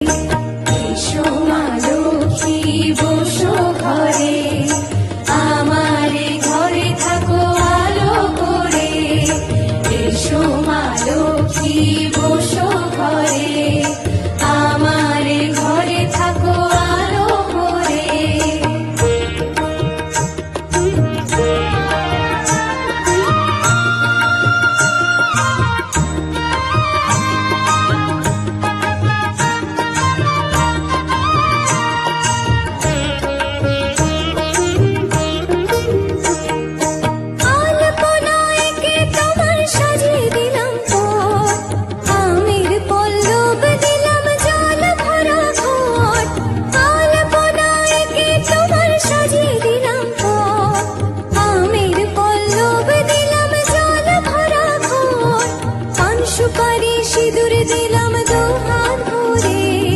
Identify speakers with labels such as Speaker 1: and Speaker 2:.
Speaker 1: Thank you. সুপারি সিঁদুর দিলাম দোল